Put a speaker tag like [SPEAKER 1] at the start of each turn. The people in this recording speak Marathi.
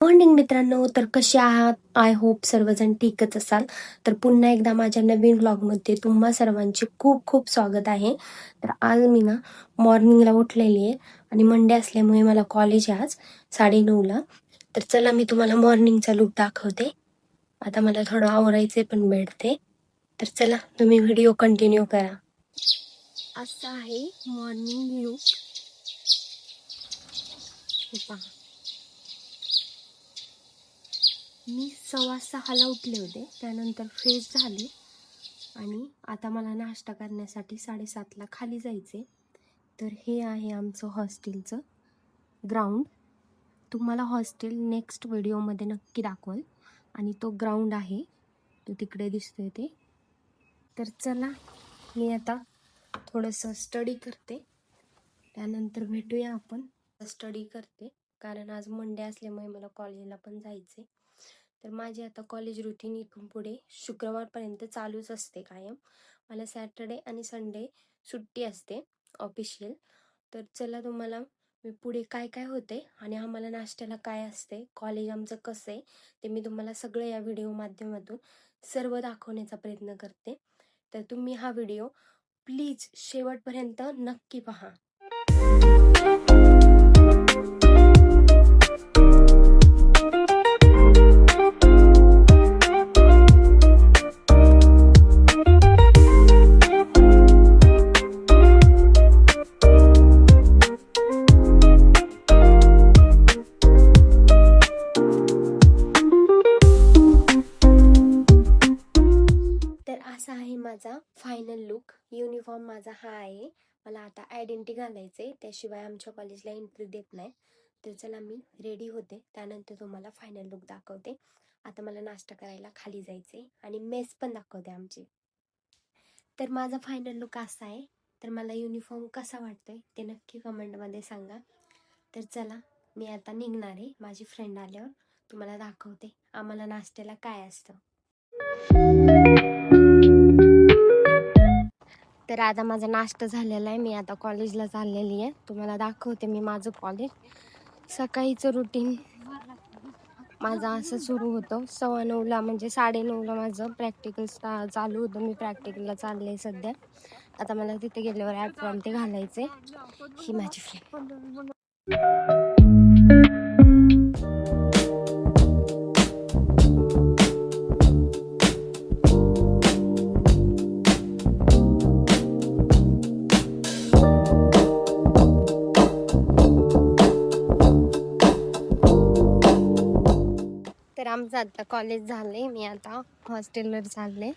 [SPEAKER 1] मॉर्निंग मित्रांनो तर कसे आहात? आय होप सर्वजण ठीकच असाल. तर पुन्हा एकदा माझ्या नवीन व्लॉगमध्ये तुम्हा सर्वांचे खूप खूप स्वागत आहे. तर आज मी ना मॉर्निंगला उठलेली आहे आणि मंडे असल्यामुळे मला कॉलेज आहे आज साडेनऊला. तर चला मी तुम्हाला मॉर्निंगचा लुक दाखवते. आता मला थोडं आवरायचे पण भेटते. तर चला तुम्ही व्हिडिओ कंटिन्यू करा. असं आहे मॉर्निंग लुक पहा. मी सव्वा सहाला उठले होते. त्यानंतर फ्रेश झाले आणि आता मला नाश्ता करण्यासाठी साडेसातला खाली जायचे. तर हे आहे आमचं हॉस्टेलचं ग्राउंड. तुम्हाला हॉस्टेल नेक्स्ट व्हिडिओमध्ये नक्की दाखवल आणि तो ग्राउंड आहे. तो तिकडे दिसतोय ते. तर चला मी आता थोडंसं स्टडी करते. त्यानंतर भेटूया आपण. स्टडी करते. कारण आज मंडे असल्यामुळे मला कॉलेजला पण जायचे तर माझी आता कॉलेज रुटीन इथून पुढे शुक्रवारपर्यंत चालूच असते कायम. मला सॅटर्डे आणि संडे सुट्टी असते ऑफिशियल तर चला तुम्हाला मी पुढे काय काय होते आणि आम्हाला नाश्त्याला काय असते कॉलेज आमचं कसं आहे ते मी तुम्हाला सगळं या व्हिडिओ माध्यमातून सर्व दाखवण्याचा प्रयत्न करते. तर तुम्ही हा व्हिडिओ प्लीज शेवटपर्यंत नक्की पहा. तर असा आहे माझा फायनल लुक युनिफॉर्म माझा हा आहे. मला आता आयडेंटिटी आहे त्याशिवाय आमच्या कॉलेजला एंट्री देत नाही. तर चला मी रेडी होते. त्यानंतर तुम्हाला फायनल लुक दाखवते. आता मला नाश्ता करायला खाली जायचे आणि मेस पण दाखवते आमची. तर माझा फायनल लुक असा आहे. तर मला युनिफॉर्म कसा वाटतोय ते नक्की कमेंटमध्ये सांगा. तर चला मी आता निघणार आहे. माझी फ्रेंड आल्यावर तुम्हाला दाखवते आम्हाला नाश्त्याला काय असतं. तर आता माझा नाश्ता झालेला आहे. मी आता कॉलेजला चाललेली आहे. तुम्हाला दाखवते मी माझं कॉलेज सकाळीचं रुटीन माझं असं सुरू होतं. सव्वा नऊला म्हणजे साडेनऊला माझं प्रॅक्टिकल चालू होतं. मी प्रॅक्टिकलला चालले सध्या. आता मला तिथे गेल्यावर ॲप ते घालायचे ही माझी फ्रेंड तर आमचं आता कॉलेज झाले मी आता हॉस्टेलवर चालले.